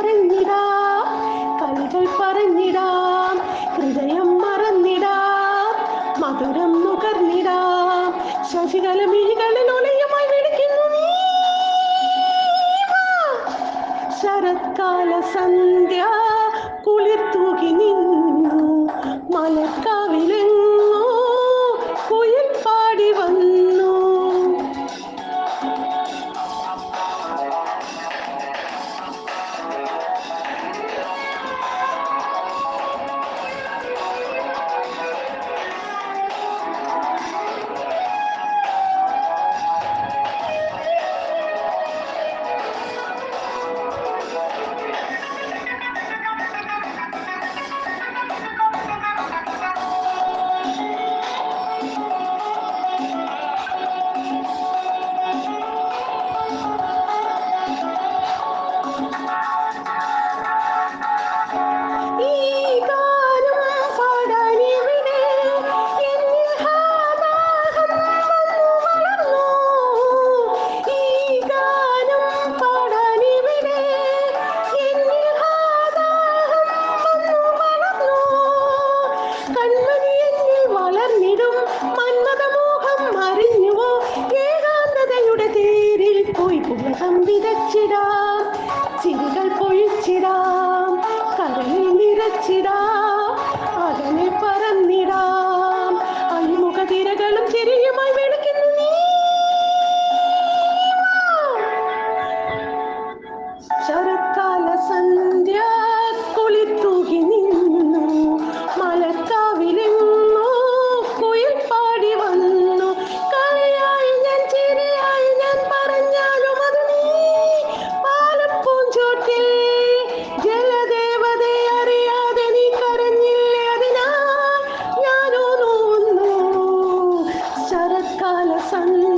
പറഞ്ഞിടാ കളികൾ പറഞ്ഞിടാം. ഹൃദയം മറന്നിടാ. മധുരം നുകർന്നിടാ. ശശികല മിഴികളിൽ ഒലയുമായി വിളിക്കുന്നു ശരത്കാല സന്ധ്യ. sun.